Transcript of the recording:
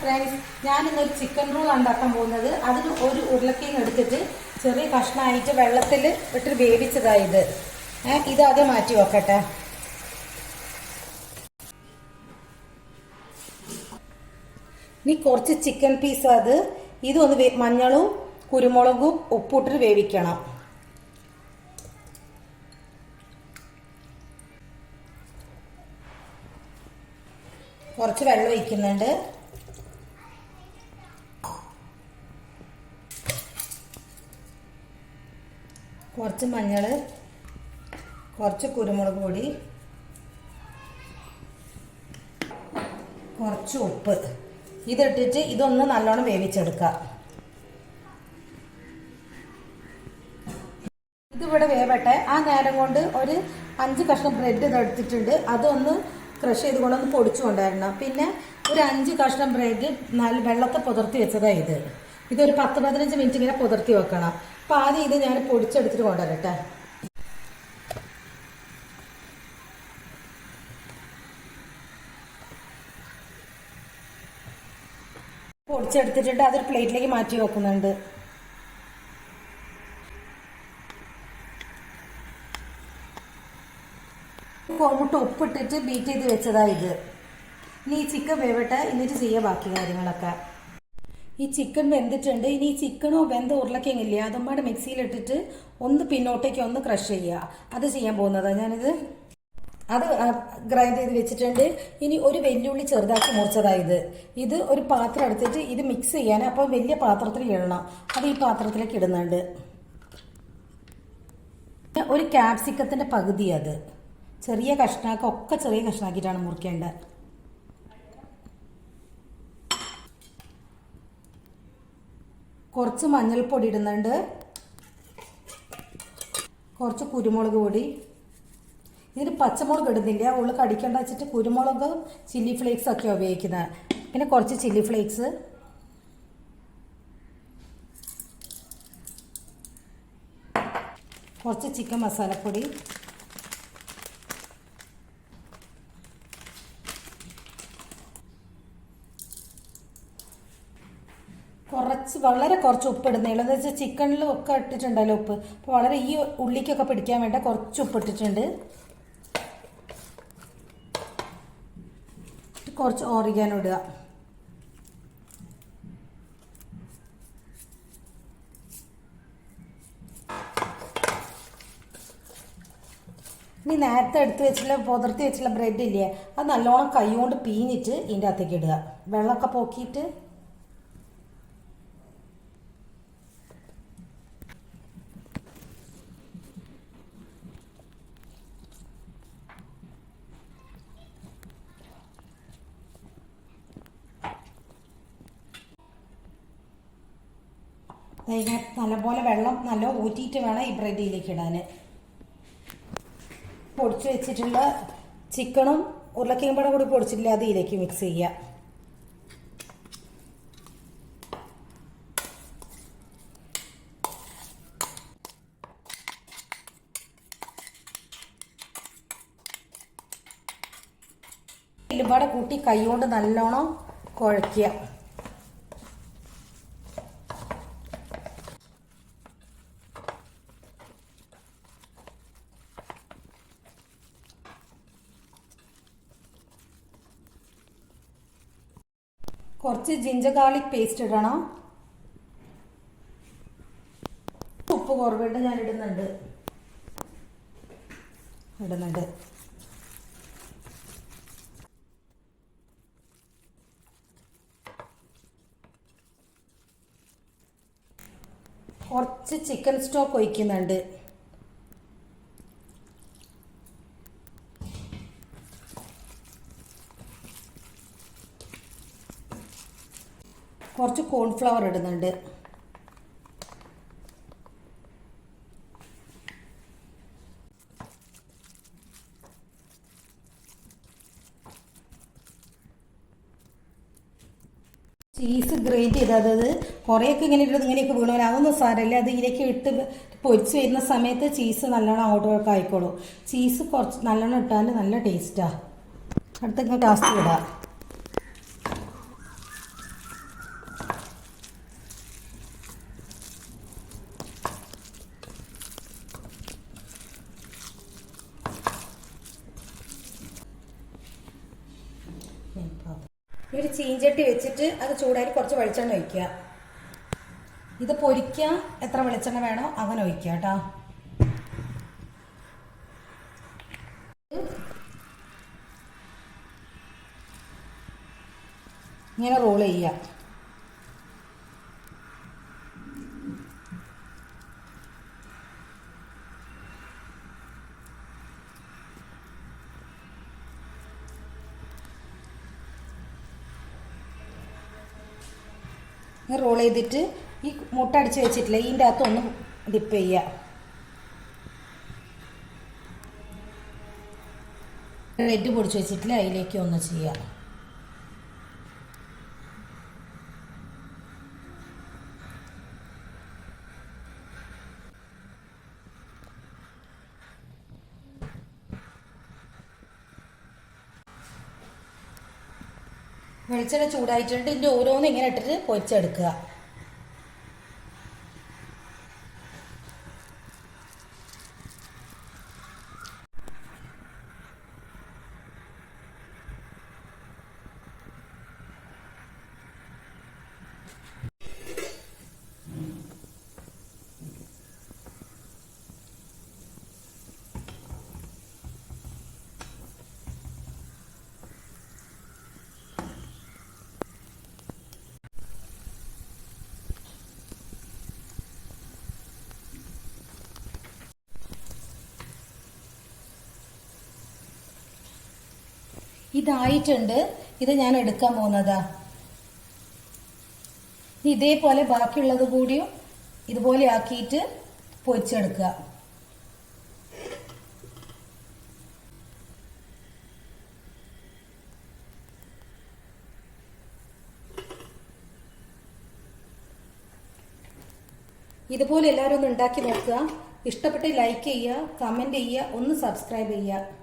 Friends ഞാൻ ഇന്നൊരു chicken roll ഉണ്ടാക്കാൻ പോകുന്നത്. അതിന് ഒരു ഉരുളക്കിഴങ്ങ് എടുത്തിട്ട് ചെറിയ കഷ്ണമായിട്ട് വെള്ളത്തിൽ ഇട്ട് വേവിച്ചതായത് ഏഹ് ഇത് മാറ്റി വെക്കട്ടെ. ഇനി കുറച്ച് ചിക്കൻ പീസ് അത് ഇതൊന്ന് മഞ്ഞളും കുരുമുളകും ഉപ്പിട്ടിട്ട് വേവിക്കണം. കുറച്ച് വെള്ളം ഒഴിക്കുന്നുണ്ട്. കുറച്ച് മഞ്ഞൾ കുറച്ച് കുരുമുളക് പൊടി കുറച്ച് ഉപ്പ്. ഇതിട്ടിട്ട് ഇതൊന്ന് നല്ലോണം വേവിച്ചെടുക്കുക ഇതിവിടെ വേവട്ടെ. ആ നേരം കൊണ്ട് ഒരു അഞ്ച് കഷ്ണം ബ്രെഡ് ഇതെടുത്തിട്ടുണ്ട് അതൊന്ന് ക്രഷ് ചെയ്ത് കൊണ്ടൊന്ന് പൊടിച്ചു കൊണ്ടുവരണം പിന്നെ ഒരു അഞ്ച് കഷ്ണം ബ്രെഡ് നല്ല വെള്ളത്തെ പുതർത്തി വെച്ചതാണ് ഇത്. ഇതൊരു പത്ത് പതിനഞ്ച് മിനിറ്റ് ഇങ്ങനെ പുതിർത്തി വെക്കണം. അപ്പം ആദ്യം ഇത് ഞാൻ പൊടിച്ചെടുത്തിട്ട് കൊണ്ടുവരട്ടെ. പൊടിച്ചെടുത്തിട്ടുണ്ട്. അതൊരു പ്ലേറ്റിലേക്ക് മാറ്റി വെക്കുന്നുണ്ട്. കോമുട്ട് ഉപ്പിട്ടിട്ട് ബീറ്റ് ചെയ്ത് വെച്ചതാ ഇത്. ഇനി ചിക്കൻ വേവട്ടെ. എന്നിട്ട് ചെയ്യുക ബാക്കി കാര്യങ്ങളൊക്കെ. ഈ ചിക്കൻ വെന്തിട്ടുണ്ട്. ഇനി ഈ ചിക്കനോ വെന്ത ഉരുളക്കിങ്ങില്ലേ അതും പാടെ മിക്സിയിലിട്ടിട്ട് ഒന്ന് പിന്നോട്ടേക്ക് ഒന്ന് ക്രഷ് ചെയ്യുക. അത് ചെയ്യാൻ പോകുന്നതാണ് ഞാനിത്. അത് ഗ്രൈൻഡ് ചെയ്ത് വെച്ചിട്ടുണ്ട്. ഇനി ഒരു വെല്ലുള്ളി ചെറുതാക്കി മുറിച്ചതായത് ഇത്. ഒരു പാത്രം എടുത്തിട്ട് ഇത് മിക്സ് ചെയ്യാൻ അപ്പോൾ വലിയ പാത്രത്തിൽ ഇടണം. അത് ഈ പാത്രത്തിലേക്ക് ഇടുന്നുണ്ട്. ഒരു ക്യാപ്സിക്കത്തിന്റെ പകുതി അത്. ചെറിയ കഷ്ണാക്ക ഒക്കെ ചെറിയ കഷ്ണാക്കിയിട്ടാണ് മുറിക്കേണ്ടത്. കുറച്ച് മഞ്ഞൾപ്പൊടി ഇടുന്നുണ്ട്. കുറച്ച് കുരുമുളക് പൊടി. ഇതിന് പച്ചമുളക് ഇടുന്നില്ല. ഉള്ളു കടിക്കേണ്ട വെച്ചിട്ട് കുരുമുളക് ചില്ലി ഫ്ലേക്സ് ഒക്കെ ഉപയോഗിക്കുന്നത്. പിന്നെ കുറച്ച് ചില്ലി ഫ്ലേക്സ്. കുറച്ച് ചിക്കൻ മസാലപ്പൊടി. കുറച്ച് വളരെ കുറച്ച് ഉപ്പ് ഇടുന്നുള്ളൂ എന്ന് വെച്ചാൽ ചിക്കനിലും ഒക്കെ ഇട്ടിട്ടുണ്ടല്ലോ ഉപ്പ്. അപ്പോൾ വളരെ ഈ ഉള്ളിക്കൊക്കെ പിടിക്കാൻ വേണ്ട കുറച്ച് ഉപ്പ് ഇട്ടിട്ടുണ്ട്. കുറച്ച് ഓറിഗാനോ ഇടുക. ഇനി നേരത്തെ എടുത്ത് വെച്ചിട്ടുള്ള പുതിർത്തി വെച്ചിട്ടുള്ള ബ്രെഡ് ഇല്ലേ അത് നല്ലോണം കൈ കൊണ്ട് പീഞ്ഞിട്ട് ഇതിന്റെ അകത്തേക്ക് ഇടുക. വെള്ളമൊക്കെ പോക്കിയിട്ട് അതിനകത്ത് നല്ലപോലെ വെള്ളം നല്ല ഊറ്റിയിട്ട് വേണം ഈ ബ്രെഡിലേക്ക് ഇടാൻ. പൊടിച്ച് വെച്ചിട്ടുള്ള ചിക്കണും ഉരുളക്കിഴങ്ങും പടം കൂടി പൊടിച്ചിട്ടില്ല അത് ഇതിലേക്ക് മിക്സ് ചെയ്യുക. ഇല്ലുപാടെ കൂട്ടി കൈ കൊണ്ട് നല്ലോണം കുഴയ്ക്കുക. കുറച്ച് ജിഞ്ചർ ഗാർലിക് പേസ്റ്റ് ഇടണം. ഉപ്പ് കുറവിട്ട് ഞാൻ ഇടുന്നുണ്ട്. ഇടുന്നുണ്ട്. കുറച്ച് ചിക്കൻ സ്റ്റോക്ക് ഒഴിക്കുന്നുണ്ട്. കുറച്ച് കോൺഫ്ലവർ ഇടുന്നുണ്ട്. ചീസ് ഗ്രേറ്റ് ചെയ്ത് അതായത് കുറേയൊക്കെ ഇങ്ങനെ ഇട്ടത് ഇങ്ങനെയൊക്കെ വീണവരെ അതൊന്നും സാരമില്ല. അത് ഇതിലേക്ക് ഇട്ട് പൊരിച്ച് വരുന്ന സമയത്ത് ചീസ് നല്ലോണം അങ്ങോട്ടൊക്കെ ആയിക്കോളൂ. ചീസ് കുറച്ച് നല്ലോണം ഇട്ടാൽ നല്ല ടേസ്റ്റാണ് അടുത്ത ടാസ്റ്റ് ഇടാം ഒരു ചീഞ്ചട്ടി വെച്ചിട്ട് അത് ചൂടായി കുറച്ച് വെളിച്ചെണ്ണ ഒഴിക്കുക. ഇത് പൊരിക്കാൻ എത്ര വെളിച്ചെണ്ണ വേണോ അങ്ങനെ ഒഴിക്കുക കേട്ടോ. ഇങ്ങനെ റോൾ ചെയ്യുക. റോൾ ചെയ്തിട്ട് ഈ മുട്ട അടിച്ച് വെച്ചിട്ടില്ല ഇതിന്റെ അകത്ത് ഒന്ന് ഡിപ്പ് ചെയ്യുക. റെഡ് പൊടിച്ച് വെച്ചിട്ടില്ല അതിലേക്ക് ഒന്ന് ചെയ്യുക. വെളിച്ചെണ്ണ ചൂടായിട്ടുണ്ട്. ഇതിന്റെ ഓരോന്ന് ഇങ്ങനെ ഇട്ടിട്ട് പൊരിച്ചെടുക്കുക. ഇതായിട്ടുണ്ട്. ഇത് ഞാൻ എടുക്കാൻ പോകുന്നതാ. ഇതേപോലെ ബാക്കിയുള്ളത് കൂടിയും ഇതുപോലെ ആക്കിയിട്ട് പൊരിച്ചെടുക്കുക. ഇതുപോലെ എല്ലാവരും ഒന്ന് ഉണ്ടാക്കി നോക്കുക. ഇഷ്ടപ്പെട്ട് ലൈക്ക് ചെയ്യുക കമന്റ് ചെയ്യുക ഒന്ന് സബ്സ്ക്രൈബ് ചെയ്യുക.